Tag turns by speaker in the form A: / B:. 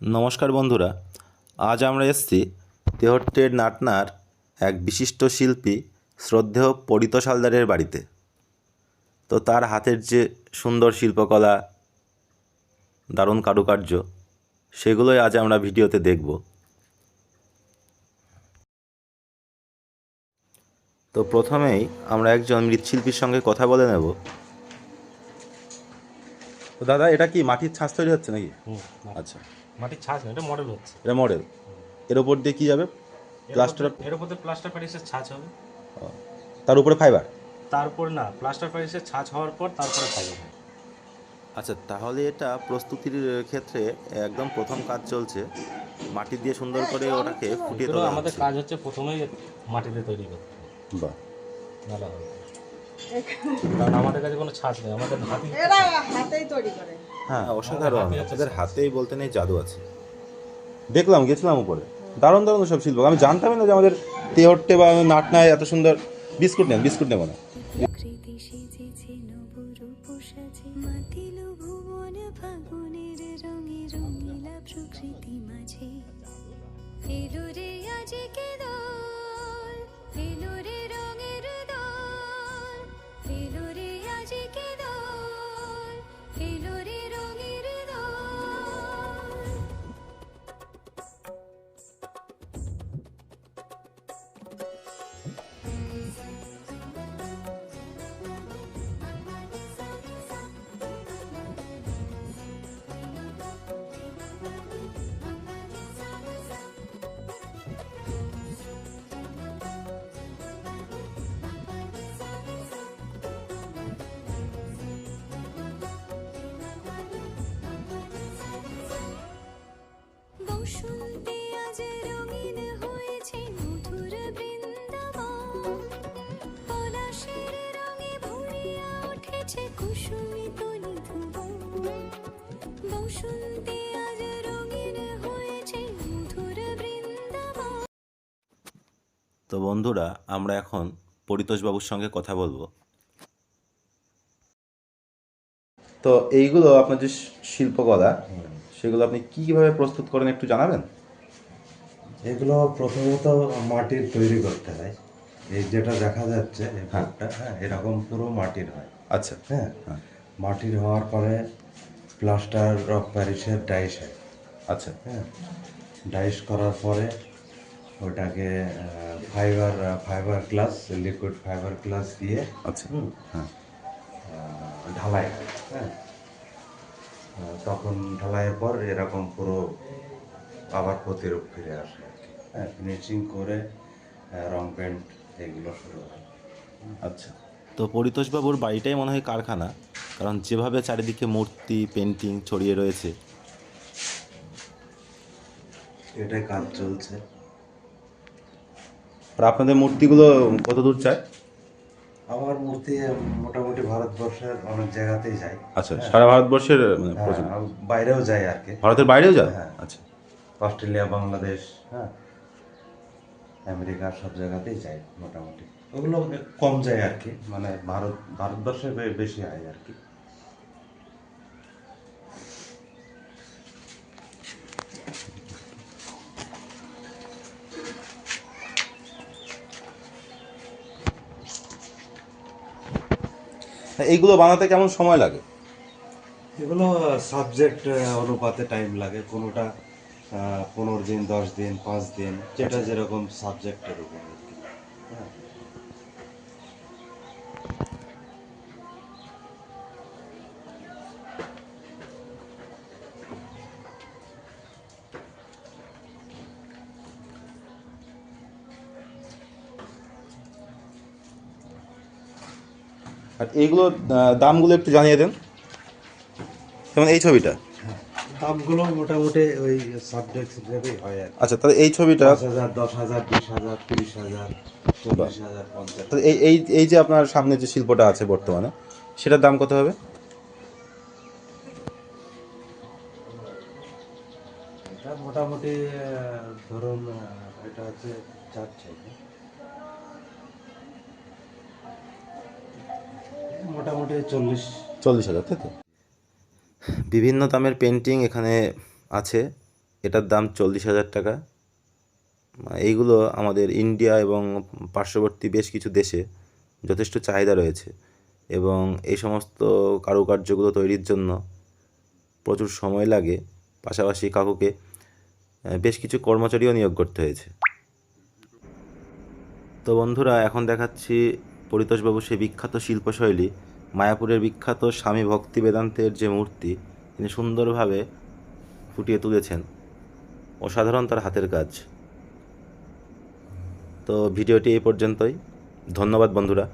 A: নমস্কার বন্ধুরা আজ আমরা এসেছি তেহট্টের নাটনার এক বিশিষ্ট শিল্পী শ্রদ্ধেয় পরিতোষ হালদারের বাড়িতে। তো তার হাতের যে সুন্দর শিল্পকলা দারুণ কারুকার্য সেগুলোই আজ আমরা ভিডিওতে দেখব। তো প্রথমেই আমরা একজন মৃৎশিল্পীর সঙ্গে কথা বলে নেব। তো দাদা এটা কি মাটির ছাঁচ তৈরি হচ্ছে নাকি? আচ্ছা।
B: মাটির ছাঁচ না এটা মডেল হচ্ছে।
A: এটা মডেল এর ওপর দিয়ে কি যাবে?
B: এর
A: প্লাস্টার
B: উপরে- এর উপরে প্লাস্টার প্যারিসের ছাঁচ হবে।
A: তার উপরে ফাইবার
B: তারপর না প্লাস্টার প্যারিসের ছাঁচ হওয়ার পর তারপরে ফাইবার
A: আচ্ছা তাহলে এটা প্রস্তুতির ক্ষেত্রে একদম প্রথম কাজ চলছে। মাটি দিয়ে সুন্দর করে ওটাকে ফুটিয়ে তোলা
B: আমাদের কাজ হচ্ছে প্রথমেই মাটিতে তৈরি করতে।
A: বাহ।
B: ভালো হবে। কারণ আমাদের কাছে কোনো ছাঁচ নেই আমাদের হাতি
C: এরা হাতেই তৈরি করে।
A: হ্যাঁ অসাধারণ।
B: হাতে
A: হাতেই বলতে নেই জাদু আছে। দেখলাম গেছিলাম উপরে। দারুণ দারুণ সব শিল্প। আমি জানতামই না যে আমাদের তেহট্টে বা নাটনায় এত সুন্দর বিস্কুট নেন বিস্কুট নেব না।
D: ফাগুনের রঙে রঙিলা প্রকৃতি মাঝে। উঠেছে কুসুমিত নিধুবন বসন্তে আজ রঙিন হয়েছে মধুর বৃন্দাবন।
A: তো বন্ধুরা আমরা এখন পরিতোষবাবুর সঙ্গে কথা বলব। তো এইগুলো আপনার যে শিল্পকলা সেগুলো আপনি কীভাবে প্রস্তুত করেন একটু জানাবেন?
E: এগুলো প্রথমত মাটির তৈরি করতে হয়। এই যেটা দেখা যাচ্ছে এই বোর্ডটা হ্যাঁ এরকম পুরো মাটির হয়।
A: আচ্ছা।
E: হ্যাঁ। মাটির হওয়ার পরে প্লাস্টার অফ প্যারিসের ডাইস হয়।
A: আচ্ছা।
E: হ্যাঁ। ডাইস করার পরে ওটাকে fibre fibre glass liquid fibre glass দিয়ে
A: আচ্ছা।
E: হুম,
A: হ্যাঁ।
E: ঢালাই হ্যাঁ। তখন ঢালাইয়ের পর এরকম পুরো আবার প্রতিরূপ ফিরে আসে। হ্যাঁ ফিনিশিং করে রং পেন্ট এগুলো শুরু হয়।
A: আচ্ছা। তো পরিতোষবাবুর বাড়িটাই মনে হয় কারখানা কারণ যেভাবে চারিদিকে মূর্তি পেন্টিং ছড়িয়ে রয়েছে।
E: এটাই কাজ চলছে।
A: আর আপনাদের মূর্তিগুলো কত দূর চায়
E: আমার মূর্তি মোটামুটি ভারতবর্ষের অনেক জায়গাতেই যায়।
A: আচ্ছা সারা ভারতবর্ষের মানে
E: হ্যাঁ,
A: প্রচুর।
E: বাইরেও যায় আর কি।
A: ভারতের বাইরেও যায়?
E: হ্যাঁ।
A: আচ্ছা।
E: অস্ট্রেলিয়া বাংলাদেশ হ্যাঁ। আমেরিকা সব জায়গাতেই যায় মোটামুটি। ওগুলো কম যায় আর কি মানে ভারত, ভারতবর্ষে বেশি হয় আর কি
A: এইগুলো বানাতে কেমন সময় লাগে?
E: এগুলো সাবজেক্ট অনুপাতে টাইম লাগে, কোনোটা পনেরো দিন, দশ দিন, পাঁচ দিন, যেটা যেরকম সাবজেক্টের উপর আর। হ্যাঁ।
A: আর এইগুলো দামগুলো একটু জানিয়ে দেন। যেমন এই ছবিটা।
E: দামগুলো মোটামুটি ওই সাবজেক্ট হিসেবেই হয় আর
A: আচ্ছা তাহলে এই ছবিটা
E: পাঁচ হাজার দশ হাজার বিশ হাজার তিরিশ হাজার চল্লিশ হাজার পঞ্চাশ
A: তাহলে এই এই এই যে আপনার সামনে যে শিল্পটা আছে বর্তমানে সেটার দাম কত হবে?
E: এটা মোটামুটি ধরুন এটা হচ্ছে চার মোটামুটি চল্লিশ
A: চল্লিশ হাজার তাই তো? বিভিন্ন দামের পেন্টিং এখানে আছে। এটার দাম চল্লিশ হাজার টাকা। এইগুলো আমাদের ইন্ডিয়া এবং পার্শ্ববর্তী বেশ কিছু দেশে যথেষ্ট চাহিদা রয়েছে এবং এই সমস্ত কারুকার্যগুলো তৈরির জন্য প্রচুর সময় লাগে। পাশাপাশি কাকুকে বেশ কিছু কর্মচারীও নিয়োগ করতে হয়েছে। তো বন্ধুরা, এখন দেখাচ্ছি পরিতোষবাবু সেই বিখ্যাত শিল্পশৈলী, মায়াপুরের বিখ্যাত স্বামী ভক্তি বেদান্তের যে মূর্তি তিনি সুন্দরভাবে ফুটিয়ে তুলেছেন। অসাধারণ তার হাতের কাজ। তো ভিডিওটি এই পর্যন্তই। ধন্যবাদ বন্ধুরা।